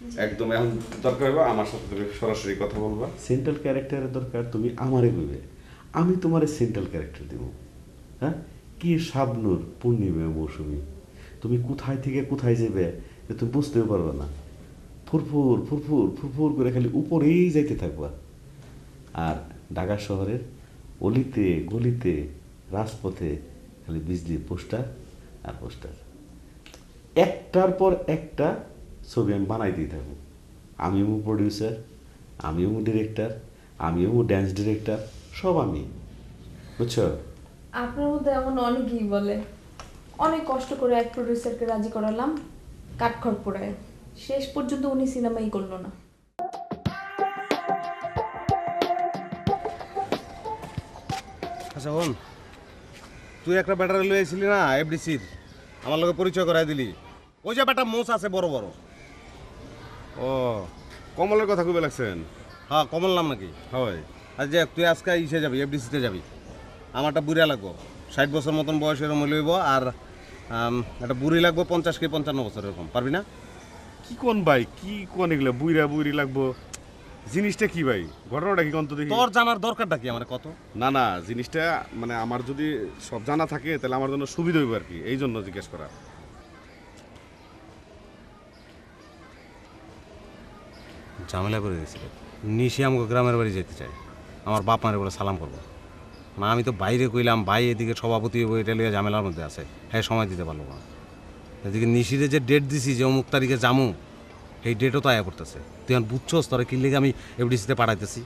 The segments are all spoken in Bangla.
একদম, এখন দরকার হবে আমার সাথে তুমি সরাসরি কথা বলবা। সেন্ট্রাল ক্যারেক্টারের দরকার, তুমি আমারে কইবে, আমি তোমারে সেন্ট্রাল ক্যারেক্টার দেব। হ্যাঁ? কি শাবনুর পূর্ণিমা মৌসুমি? তুমি কোথায় থেকে কোথায় যাবে এ তুমি বুঝতেও পারবে না। ফুরফুর ফুরফুর ফুরফুর করে খালি উপরেই যাইতে থাকবা। আর ঢাকা শহরের অলিতে, গলিতে, রাজপথে খালি বিজলি পোস্টার আর পোস্টার। একটার পর একটা ছবি আমি বানাইতেই থাকব। আমিও প্রডিউসার আমিও ডিরেক্টর আমিও ড্যান্স ডিরেক্টর সব আমি। বুঝছ? আপনার মধ্যে এমন অনেকেই বলে অনেক কষ্ট করে এক প্রডিউসারকে রাজি করালাম কাঠখড় পোড়ায়। শেষ পর্যন্ত উনি সিনেমাই করল না। আচ্ছা হন তুই একটা ব্যাটারি লয়ে আইছিলি না এফডিসির আমার লগে পরিচয় করাই দিলি। ওই যে ব্যাটা মোষ আছে বড় বড়। ও কমলের কথা কবে লাগছেন? হ্যাঁ কমল নাম নাকি? হয়। আর যে তুই আজকে ইসে যাবি এফডিসিতে যাবি। আমারটা বুড়িয়া লাগবো। ষাট বছর মতন বয়স এরকম লইব আর একটা বুড়ি লাগবো পঞ্চাশ কি পঞ্চান্ন বছর এরকম। পারবি না? কি কোন ভাই? কি কোন এগুলো? বুইরা বুইরি লাগবো। জিনিসটা কি ভাই? ঘটনাটা কি অন্ত দেখি? তোর জানার দরকারটা কি আমার কত? না না জিনিসটা মানে আমার যদি সব জানা থাকে তাহলে আমার জন্য সুবিধা হইব আর কি। এই জন্য জিজ্ঞেস করা। ঝামেলা করে দিয়েছিল নিশি আমাকে গ্রামের বাড়ি যেতে চাই আমার বাপ মারে বলে সালাম করব। না আমি তো বাইরে কইলাম ভাই এদিকে সভাপতি এটা লিয়ে ঝামেলার মধ্যে আছে। হ্যাঁ সময় দিতে পারল না। এদিকে নিশিরে যে ডেট দিছি যে অমুক তারিখে জামু এই ডেটও তো আয়া করতেছে। তুই এখন বুঝছস তোরা কি লেগে আমি এফডিসিতে পাঠাইতেছি?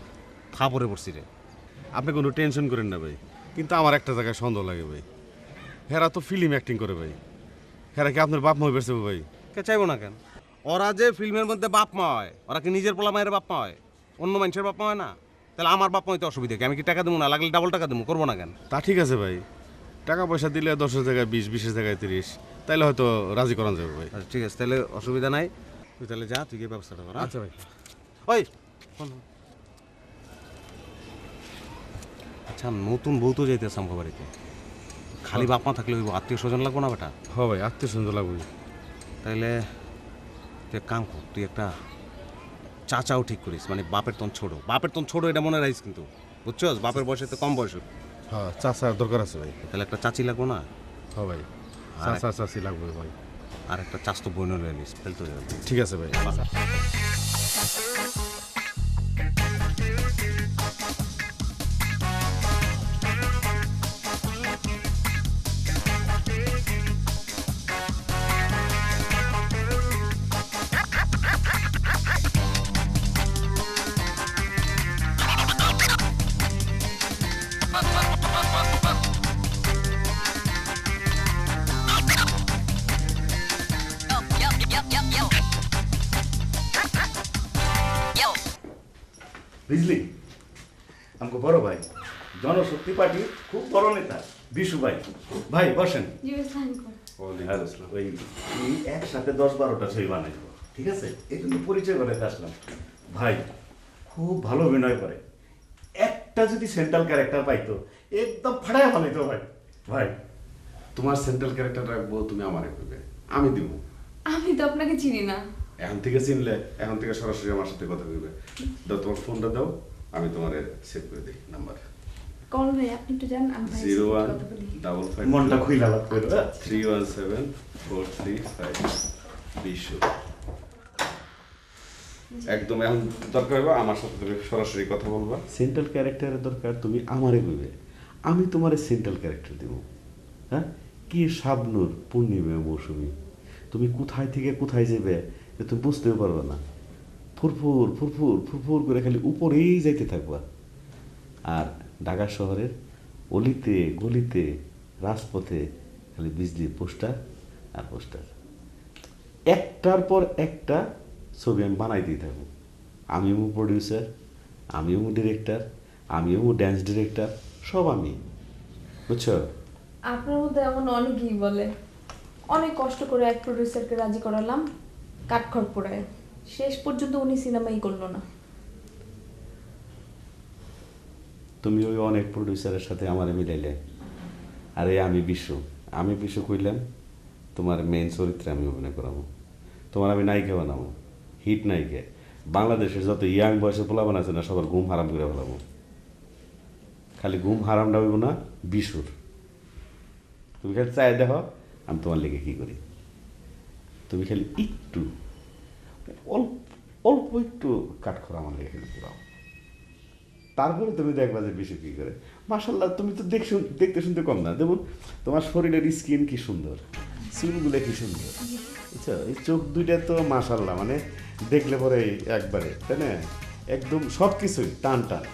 থা পরে পড়ছি রে। আপনি কোনো টেনশন করেন না ভাই। কিন্তু আমার একটা জায়গায় সন্দেহ লাগে ভাই। হেরা তো ফিল্ম অ্যাক্টিং করে ভাই। হেরা কি আপনার বাপ মা বেরছে ভাই? কে চাইব না কেন? ওরা যে ফিল্মের মধ্যে বাপ মা হয় ওরা কি নিজের পোলা মায়ের বাপ মা হয়? অন্য মানুষের বাপ মা হয় না? তাহলে আমার বাপ মা হইতে অসুবিধা কি? আমি কি টাকা দেবো না? লাগলে ডাবল টাকা দেবো করব না কেন? তা ঠিক আছে ভাই। টাকা পয়সা দিলে দশের জায়গায় বিশ বিশের জায়গায় তিরিশ। তাইলে হয়তো রাজি করানো যাবে ভাই। আচ্ছা ঠিক আছে তাহলে অসুবিধা নাই। তুই তাহলে যা তুই গিয়ে ব্যবস্থাটা কর আচ্ছা ভাই। ওই। আচ্ছা নতুন বউ তো যাইতেছে আমার বাড়িতে। খালি বাপ মা থাকলে হইব আত্মীয় স্বজন লাগবো না বেটা? হ ভাই আত্মীয় স্বজন লাগবে তাইলে তুই এক কাম কর তুই একটা চাচাও ঠিক করিস মানে বাপের তন ছোট। বাপের তন ছোট এটা মনে রাখিস কিন্তু বুঝছস? বাপের বয়সে তো কম বয়স হ্যাঁ চাচার দরকার আছে ভাই। তাহলে একটা চাচি লাগবো না? হ্যাঁ ভাই চাচা চাচি লাগবে ভাই। আর একটা চাস্তো বইন লয়ে নিস ফেলতে তো ঠিক আছে ভাই। বুঝলি? আমাকে বড় ভাই জনশক্তি পার্টি খুব বড় নেতা বিশু ভাই। ভাই বসেন। ওই একসাথে দশ বারোটা ছবি বানাইব ঠিক আছে? এই জন্য পরিচয় করে আসলাম। ভাই খুব ভালো অভিনয় করে। একটা যদি সেন্ট্রাল ক্যারেক্টার পাইতো একদম ফাড়ায় বানাইতো ভাই। ভাই তোমার সেন্ট্রাল ক্যারেক্টার রাখব তুমি আমারে করবে আমি দিব আমি তো আপনাকে চিনি না। এখন থেকে চিনলে এখন থেকে সরাসরি আমার সাথে কথা বলবে। দাও তোমার ফোনটা দাও আমি তোমার সেভ করে দিই নাম্বার কল ভাই আপনি একটু যান আমি জিরো ওয়ান ডাবল ফাইভ মনটা খুইলা লাভ করে three one seven four three five বিশ্ব একদম এখন দরকার হবে আমার সাথে তুমি সরাসরি কথা বলবা। সেন্ট্রাল ক্যারেক্টারের দরকার তুমি আমারে কইবে আমি তোমারে সেন্ট্রাল ক্যারেক্টার দেব। হ্যাঁ? কি শাবনুর পূর্ণিমা মৌসুমী? তুমি কোথায় থেকে কোথায় যাবে এ তুমি বুঝতেও পারবে না। ফুরফুর ফুরফুর ফুরফুর করে খালি উপরেই যাইতে থাকবা। আর ঢাকা শহরের অলিতে, গলিতে, রাজপথে খালি বিজলি পোস্টার আর পোস্টার। একটার পর একটা ছবি আমি বানাইতেই থাকব। আমিও প্রডিউসার আমিও ডিরেক্টর আমিও ড্যান্স ডিরেক্টর সব আমি। বুঝছ? আপনার মধ্যে এমন অনেকেই বলে, অনেক কষ্ট করে এক প্রডিউসারকে রাজি করালাম কাঠখড় পোড়ায়। শেষ পর্যন্ত উনি সিনেমাই করল না। তুমি ওই অনেক প্রডিউসারের সাথে আমার মিলাইলে। আরে, আমি বিশ্ব আমি বিশ্ব কইলাম, তোমার মেইন চরিত্রে আমি অভিনয় করাবো। তোমার আমি নায়িকা বানাবো। হিট নাইকে বাংলাদেশের যত ইয়াং বয়সে পোলাবান আছে না, সবার ঘুম হারাম করে ফেলাবো। খালি ঘুম হারামটা হইব না, বিশুর। তুমি খালি চাই দেখো, আমি তোমার লেগে কি করি। তুমি খালি একটু, অল্প অল্প একটু কাঠ খোরা আমার লেগে খালি তারপরে তুমি দেখবা যে বেশি কি করে। মাসাল্লাহ তুমি তো দেখ দেখতে শুনতে কম না। যেমন তোমার শরীরের স্কিন কি সুন্দর, চুলগুলো কি সুন্দর। বুঝছ? এই চোখ দুইটা তো মাসাল্লাহ মানে দেখলে পরে একবারে, তাই না? একদম সব কিছুই টান টান।